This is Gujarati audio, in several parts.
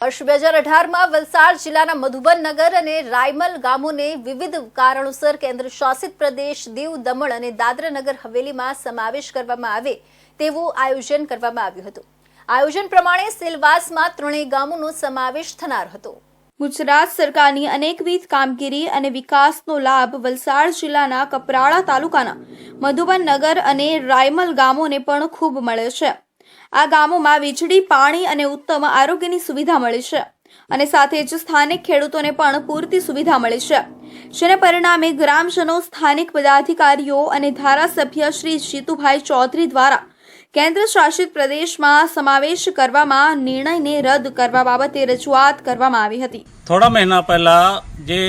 વર્ષ બે હજાર અઢારમાં વલસાડ જિલ્લાના મધુબન નગર અને રાયમલ ગામોને વિવિધ કારણોસર કેન્દ્ર શાસિત પ્રદેશ દીવ, દમણ અને દાદરાનગર હવેલીમાં સમાવેશ કરવામાં આવે તેવું આયોજન કરવામાં આવ્યું હતું. આયોજન પ્રમાણે સેલવાસમાં ત્રણેય ગામોનો સમાવેશ થનાર હતો. ગુજરાત સરકારની અનેકવિધ કામગીરી અને વિકાસનો લાભ વલસાડ જિલ્લાના કપરાડા તાલુકાના મધુબન નગર અને રાયમલ ગામોને પણ ખૂબ મળે છે. આ ગામોમાં વીજળી, પાણી અને ઉત્તમ આરોગ્યની સુવિધા મળી છે. અને સાથે જ સ્થાનિક ખેડૂતોને પણ પૂરતી સુવિધા મળી છે. જેને પરિણામે ગ્રામજનો, સ્થાનિક પદાધિકારીઓ અને ધારાસભ્ય શ્રી જીતુભાઈ ચૌધરી દ્વારા કેન્દ્ર શાસિત પ્રદેશમાં સમાવેશ કરવામાં નિર્ણયને રદ કરવા બાબતે રજૂઆત કરવામાં આવી હતી. થોડા મહિના પહેલા જે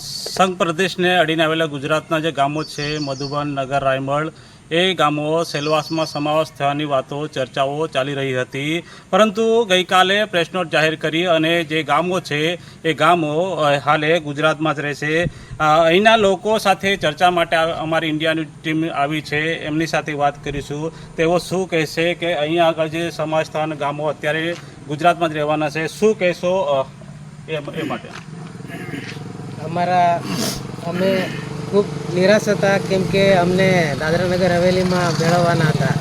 સંઘ પ્રદેશને અડીને આવેલા ગુજરાતના જે ગામો છે, મધુબન, નગર, રાયમળ એ ગામો સેલવાસમાં સમાવેશ થવાની વાતો, ચર્ચાઓ ચાલી રહી હતી. પરંતુ ગઈકાલે પ્રેસ નોટ જાહેર કરી અને જે ગામો છે, એ ગામો હાલે ગુજરાતમાં જ રહેશે. અહીંના લોકો સાથે ચર્ચા માટે અમારી ઇન્ડિયાની ટીમ આવી છે. એમની સાથે વાત કરીશું. તેઓ શું કહેશે કે અહીંયા આગળ જે સમાજ સ્થાન ગામો અત્યારે ગુજરાતમાં જ રહેવાના છે? શું કહેશો એ માટે? અમારા, અમે ખૂબ નિરાશ હતા, કેમ કે અમને દાદરાનગર હવેલીમાં ભેળવવાના હતા.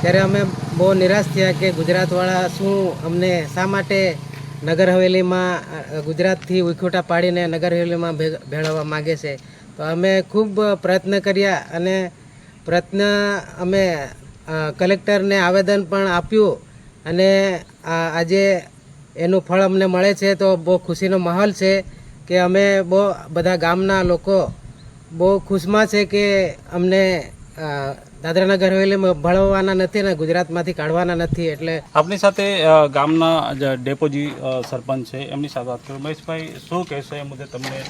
ત્યારે અમે બહુ નિરાશ થયા કે ગુજરાતવાળા શું અમને શા માટે નગર હવેલીમાં ગુજરાતથી ઉખોટા પાડીને નગર હવેલીમાં ભેળવવા માગે છે. તો અમે ખૂબ પ્રયત્ન કર્યા અને પ્રયત્ન અમે કલેક્ટરને આવેદન પણ આપ્યું અને આજે એનું ફળ અમને મળે છે તો બહુ ખુશીનો માહોલ છે કે અમે બહુ બધા ગામના લોકો બહુ ખુશમાં છે કે અમને દાદરાનગર હવેલીમાં ભળવાના નથી ને ગુજરાતમાંથી કાઢવાના નથી એટલે આપની સાથે ગામના ડેપોજી સરપંચ છે. એમની સાથે વાત કરું. મહેશભાઈ શું કહેશો એ મુદ્દે તમને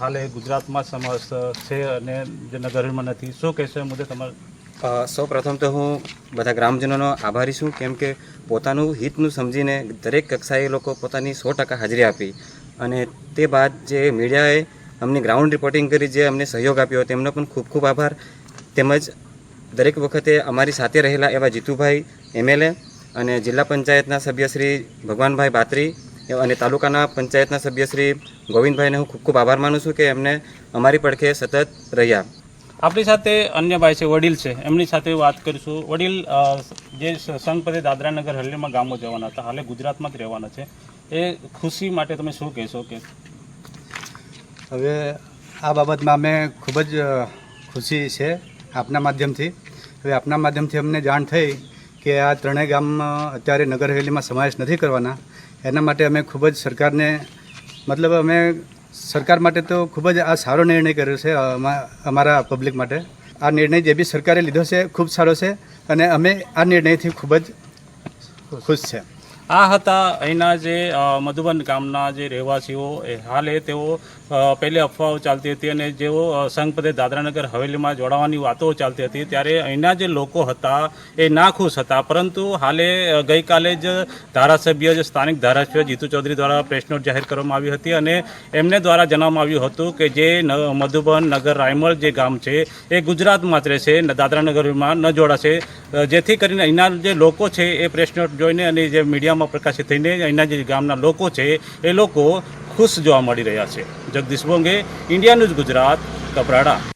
હાલે ગુજરાતમાં સમાવેશ છે અને જે નગરમાં નથી? શું કહેશો એ મુદ્દે તમારે? સૌ પ્રથમ તો હું બધા ગ્રામજનોનો આભારી છું કેમ કે પોતાનું હિતનું સમજીને દરેક કક્ષાએ લોકો પોતાની સો ટકા હાજરી આપી. અને તે બાદ જે મીડિયાએ અમને ગ્રાઉન્ડ રિપોર્ટિંગ કરી જે અમને સહયોગ આપ્યો તેમનો પણ ખૂબ ખૂબ આભાર. તેમજ દરેક વખતે અમારી સાથે રહેલા એવા જીતુભાઈ, એમએલએ અને જિલ્લા પંચાયતના સભ્ય શ્રી ભગવાનભાઈ બાત્રી અને તાલુકાના પંચાયતના સભ્ય શ્રી ગોવિંદભાઈને હું ખૂબ ખૂબ આભાર માનું છું કે એમને અમારી પડખે સતત રહ્યા. આપણી સાથે અન્ય ભાઈ છે, વડીલ છે. એમની સાથે વાત કરીશું વડીલ જે સ- સંઘ પ્રદેશ દાદરાનગર હલ્લીમાં ગામો જવાના હતા. હાલે ગુજરાતમાં જ રહેવાના છે. એ ખુશી માટે તમે શું કહેશો કે હવે આ બાબતમાં અમે ખૂબ જ ખુશી છે આપના માધ્યમથી. હવે આપના માધ્યમથી અમને જાણ થઈ કે આ ત્રણેય ગામ અત્યારે નગર હવેલીમાં સમાવેશ નથી કરવાના. એના માટે અમે ખૂબ જ સરકારને, મતલબ અમે સરકાર માટે તો ખૂબ જ આ સારો નિર્ણય કર્યો છે અમા- અમારા પબ્લિક માટે. આ નિર્ણય જે બી સરકારે લીધો છે, ખૂબ સારો છે અને અમે આ નિર્ણયથી ખૂબ જ ખુશ છે. આ હતા અહીંના જે મધુબન ગામના જે રહેવાસીઓ. હાલે તેઓ પહેલે અફવાઓ ચાલતી હતી અને જેઓ સંઘપદે દાદરાનગર હવેલીમાં જોડાવાની વાતો ચાલતી હતી ત્યારે અહીંના જે લોકો હતા એ નાખુશ હતા. પરંતુ હાલે ગઈકાલે જ ધારાસભ્ય, જે સ્થાનિક ધારાસભ્ય જીતુ ચૌધરી દ્વારા પ્રેસ જાહેર કરવામાં આવી હતી અને એમને દ્વારા જણાવવામાં આવ્યું હતું કે જે મધુબન નગર રાયમળ જે ગામ છે એ ગુજરાતમાં જ રહેશે દાદરાનગરમાં ન જોડાશે. જેથી કરીને અહીંના જે લોકો છે એ પ્રેસ જોઈને અને જે મીડિયામાં પ્રકાશિત થઈને અહીંના જે ગામના લોકો છે, એ લોકો ખુશ જોવા મળી રહ્યા છે. Jagdish Bonge, India News Gujarat, Kaprada.